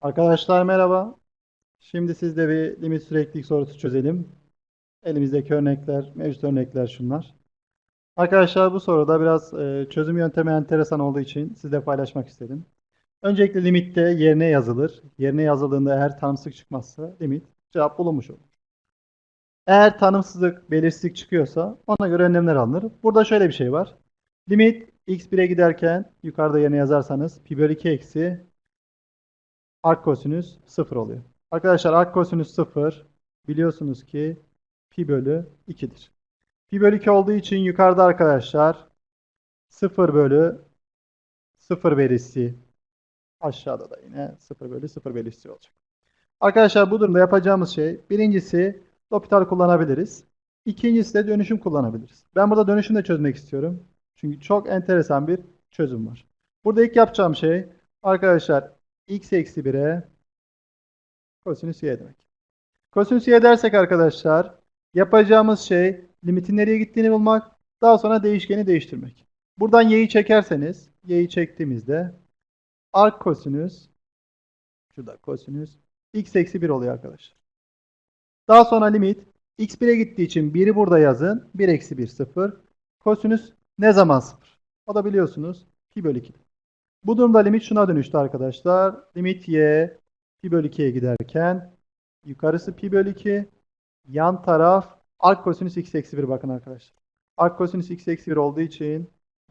Arkadaşlar merhaba. Şimdi sizde bir limit süreklilik sorusu çözelim. Elimizdeki örnekler, mevcut örnekler şunlar. Arkadaşlar bu soruda biraz e, çözüm yöntemi enteresan olduğu için sizle paylaşmak istedim. Öncelikle limitte yerine yazılır. Yerine yazıldığında eğer tanımsızlık çıkmazsa limit cevap bulunmuş olur. Eğer tanımsızlık, belirsizlik çıkıyorsa ona göre önlemler alınır. Burada şöyle bir şey var. Limit x1'e giderken yukarıda yerine yazarsanız pi bölü 2 eksi arc kosinüs 0 oluyor. Arkadaşlar arc kosinüs 0 biliyorsunuz ki pi bölü 2'dir. Pi bölü 2 olduğu için yukarıda arkadaşlar 0 bölü 0 verisi aşağıda da yine 0 bölü 0 verisi olacak. Arkadaşlar bu durumda yapacağımız şey birincisi L'Hopital kullanabiliriz. İkincisi de dönüşüm kullanabiliriz. Ben burada dönüşümle çözmek istiyorum. Çünkü çok enteresan bir çözüm var. Burada ilk yapacağım şey arkadaşlar x eksi 1'e kosinüs y demek. Kosinüs y dersek arkadaşlar yapacağımız şey limitin nereye gittiğini bulmak. Daha sonra değişkeni değiştirmek. Buradan y'yi çekerseniz y'yi çektiğimizde arc kosinüs şurada kosinüs x eksi 1 oluyor arkadaşlar. Daha sonra limit x1'e gittiği için 1'i burada yazın. 1 eksi 1 0. Kosinüs ne zaman 0? O da biliyorsunuz pi bölü 2. Bu durumda limit şuna dönüştü arkadaşlar. Limit y pi bölü 2'ye giderken yukarısı pi bölü 2 yan taraf arc kosinüs x eksi 1 bakın arkadaşlar. Arc kosinüs x eksi 1 olduğu için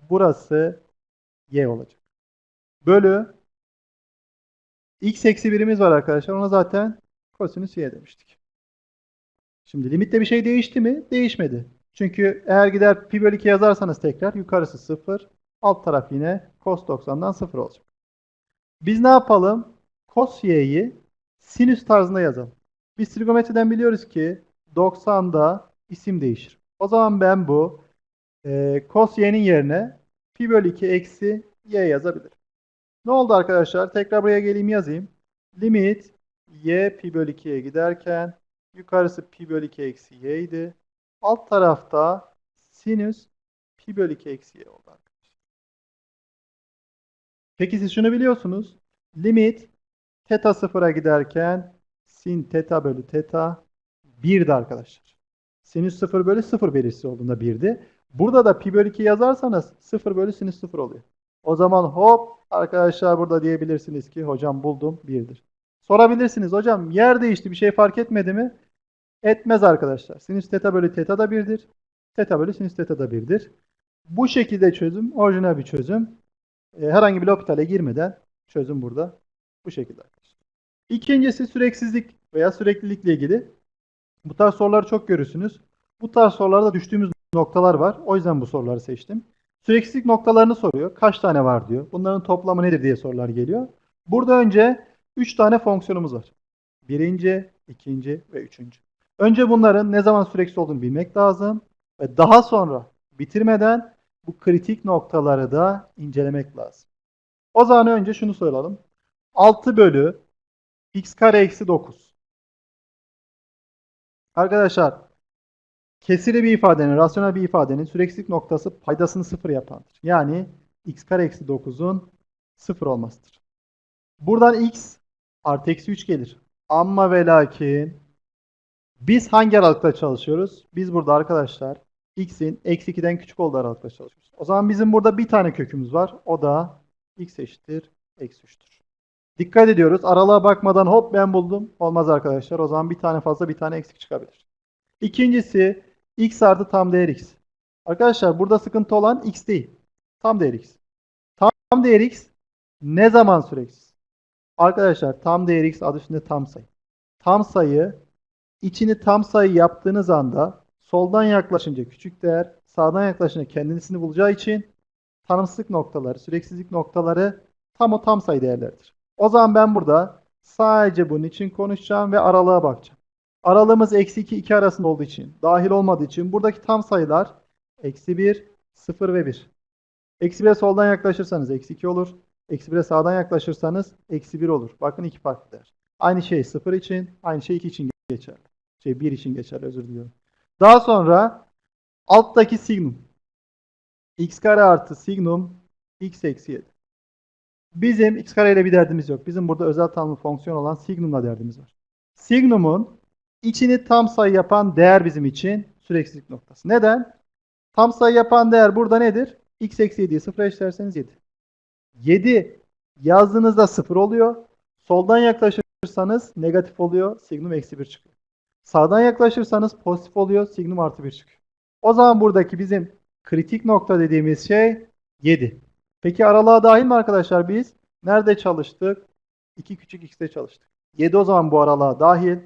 burası y olacak. Bölü x eksi 1'imiz var arkadaşlar. Ona zaten kosinüs y demiştik. Şimdi limitte bir şey değişti mi? Değişmedi. Çünkü eğer gider pi bölü 2 yazarsanız tekrar yukarısı 0. Alt taraf yine cos 90'dan 0 olacak. Biz ne yapalım? Cos y'yi sinüs tarzında yazalım. Biz trigonometriden biliyoruz ki 90'da isim değişir. O zaman ben bu e, cos y'nin yerine pi bölü 2 eksi y yazabilirim. Ne oldu arkadaşlar? Tekrar buraya geleyim yazayım. Limit y pi bölü 2'ye giderken yukarısı pi bölü 2 eksi y idi. Alt tarafta sinüs pi bölü 2 eksi y oldu arkadaşlar. Peki siz şunu biliyorsunuz. Limit teta sıfıra giderken sin teta bölü teta 1'di arkadaşlar. Sinüs 0 bölü 0 belirtisi olduğunda 1'di. Burada da pi bölü 2 yazarsanız 0 bölü sinüs 0 oluyor. O zaman hop arkadaşlar burada diyebilirsiniz ki hocam buldum 1'dir. Sorabilirsiniz hocam yer değişti bir şey fark etmedi mi? Etmez arkadaşlar. Sinüs teta bölü teta da 1'dir. Teta bölü sinüs teta da 1'dir. Bu şekilde çözüm orijinal bir çözüm. E, herhangi bir L'Hopital'e girmeden çözüm burada bu şekilde arkadaşlar. İkincisi süreksizlik veya süreklilikle ilgili. Bu tarz soruları çok görürsünüz. Bu tarz sorularda düştüğümüz noktalar var. O yüzden bu soruları seçtim. Süreksizlik noktalarını soruyor. Kaç tane var diyor. Bunların toplamı nedir diye sorular geliyor. Burada önce 3 tane fonksiyonumuz var. Birinci, ikinci ve üçüncü. Önce bunların ne zaman süreksiz olduğunu bilmek lazım. Ve daha sonra bitirmeden bu kritik noktaları da incelemek lazım. O zaman önce şunu soralım. 6 bölü x kare eksi 9. Arkadaşlar kesiri bir ifadenin, rasyonel bir ifadenin süreklilik noktası paydasını sıfır yapandır. Yani x kare eksi 9'un sıfır olmasıdır. Buradan x artı eksi 3 gelir. Ama ve lakin biz hangi aralıkta çalışıyoruz? Biz burada arkadaşlar x'in eksi 2'den küçük olduğu aralıkta çalışıyoruz. O zaman bizim burada bir tane kökümüz var. O da x eşittir eksi 3'tür. Dikkat ediyoruz. Aralığa bakmadan hop ben buldum. Olmaz arkadaşlar. O zaman bir tane fazla bir tane eksik çıkabilir. İkincisi x artı tam değer x. Arkadaşlar burada sıkıntı olan x değil. Tam değer x. Tam değer x ne zaman süreksiz? Arkadaşlar tam değer x adı üstünde tam sayı. Tam sayı içini tam sayı yaptığınız anda soldan yaklaşınca küçük değer, sağdan yaklaşınca kendisini bulacağı için tanımsızlık noktaları, süreksizlik noktaları tam o tam sayı değerleridir. O zaman ben burada sadece bunun için konuşacağım ve aralığa bakacağım. Aralığımız eksi 2, 2 arasında olduğu için, dahil olmadığı için buradaki tam sayılar eksi 1, 0 ve 1. Eksi 1'e soldan yaklaşırsanız eksi 2 olur. Eksi 1'e sağdan yaklaşırsanız eksi 1 olur. Bakın iki farklı değer. Aynı şey 0 için, aynı şey 2 için geçerli. Şey 1 için geçerli özür diliyorum. Daha sonra alttaki signum. x kare artı signum x eksi 7. Bizim x kare ile bir derdimiz yok. Bizim burada özel tanımlı fonksiyon olan signumla derdimiz var. Signumun içini tam sayı yapan değer bizim için süreklilik noktası. Neden? Tam sayı yapan değer burada nedir? x eksi 7'yi sıfıra eşlerseniz 7. 7 yazdığınızda 0 oluyor. Soldan yaklaşırsanız negatif oluyor. Signum eksi 1 çıkıyor. Sağdan yaklaşırsanız pozitif oluyor. Signum artı 1 çıkıyor. O zaman buradaki bizim kritik nokta dediğimiz şey 7. Peki aralığa dahil mi arkadaşlar biz? Nerede çalıştık? 2 küçük x'te çalıştık. 7 o zaman bu aralığa dahil.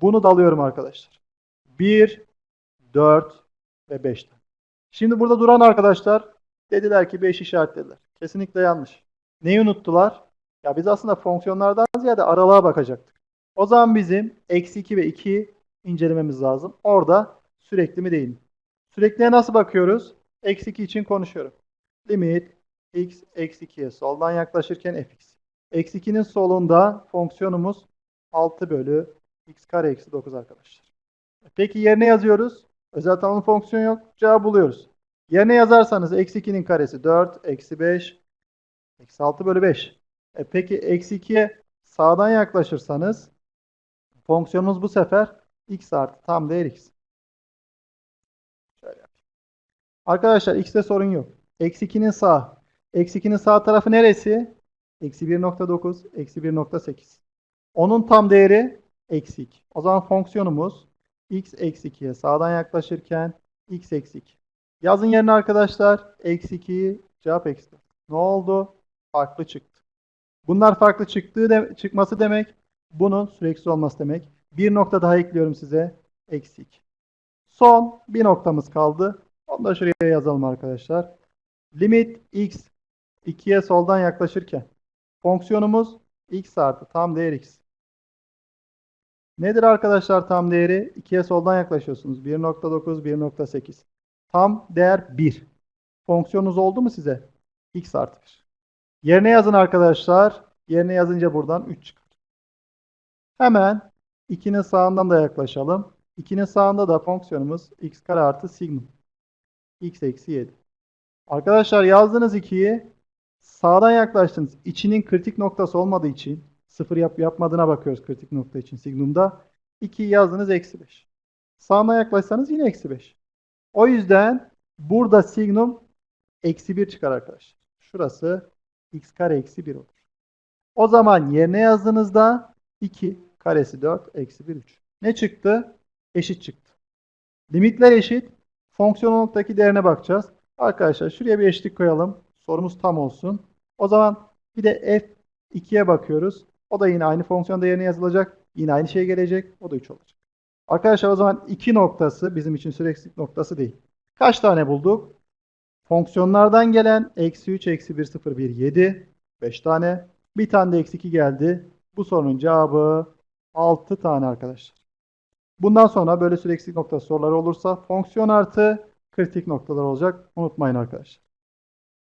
Bunu da alıyorum arkadaşlar. 1, 4 ve 5 tane. Şimdi burada duran arkadaşlar dediler ki 5 işaretlediler. Kesinlikle yanlış. Neyi unuttular? Ya biz aslında fonksiyonlardan ziyade aralığa bakacaktık. O zaman bizim eksi 2 ve 2'yi incelememiz lazım. Orada sürekli mi değil mi? Sürekliye nasıl bakıyoruz? Eksi 2 için konuşuyorum. Limit x eksi 2'ye soldan yaklaşırken fx. Eksi 2'nin solunda fonksiyonumuz 6 bölü x kare eksi 9 arkadaşlar. Peki yerine yazıyoruz. Özel tanımlı fonksiyon yok. Cevabı buluyoruz. Yerine yazarsanız eksi 2'nin karesi 4, eksi 5, eksi 6 bölü 5. E peki eksi 2'ye sağdan yaklaşırsanız fonksiyonumuz bu sefer x artı tam değer x. Şöyle yapayım. Arkadaşlar x'te sorun yok. Eksi 2'nin sağ. Eksi 2'nin sağ tarafı neresi? Eksi 1.9, eksi 1.8. Onun tam değeri eksi 2. O zaman fonksiyonumuz x eksi 2'ye sağdan yaklaşırken x eksi 2. Yazın yerine arkadaşlar eksi 2'yi cevap eksi 4. Ne oldu? Farklı çıktı. Bunlar farklı çıktığı de, çıkması demek bunun süreksiz olması demek. Bir nokta daha ekliyorum size. Eksi 2. Son bir noktamız kaldı. Onu da şuraya yazalım arkadaşlar. Limit x 2'ye soldan yaklaşırken fonksiyonumuz x artı tam değer x. Nedir arkadaşlar tam değeri? 2'ye soldan yaklaşıyorsunuz. 1.9, 1.8. Tam değer 1. Fonksiyonunuz oldu mu size? x artı 1. Yerine yazın arkadaşlar. Yerine yazınca buradan 3 çıkar. Hemen 2'nin sağından da yaklaşalım. 2'nin sağında da fonksiyonumuz x kare artı signum. x eksi 7. Arkadaşlar yazdığınız 2'yi sağdan yaklaştınız. İçinin kritik noktası olmadığı için sıfır yap yapmadığına bakıyoruz kritik nokta için signumda. 2'yi yazdınız eksi 5. Sağına yaklaşsanız yine eksi 5. O yüzden burada signum eksi 1 çıkar arkadaşlar. Şurası x kare eksi 1 olur. O zaman yerine yazdığınızda 2 karesi 4 eksi 1 3. Ne çıktı? Eşit çıktı. Limitler eşit. Fonksiyonluktaki değerine bakacağız. Arkadaşlar şuraya bir eşitlik koyalım. Sorumuz tam olsun. O zaman bir de f2'ye bakıyoruz. O da yine aynı fonksiyon değerine yazılacak. Yine aynı şey gelecek. O da 3 olacak. Arkadaşlar o zaman 2 noktası bizim için süreklilik noktası değil. Kaç tane bulduk? Fonksiyonlardan gelen eksi 3, eksi 1, 0, 1, 7. 5 tane. Bir tane de eksi 2 geldi. Bu sorunun cevabı 6 tane arkadaşlar. Bundan sonra böyle süreklilik noktası soruları olursa fonksiyon artı kritik noktalar olacak. Unutmayın arkadaşlar.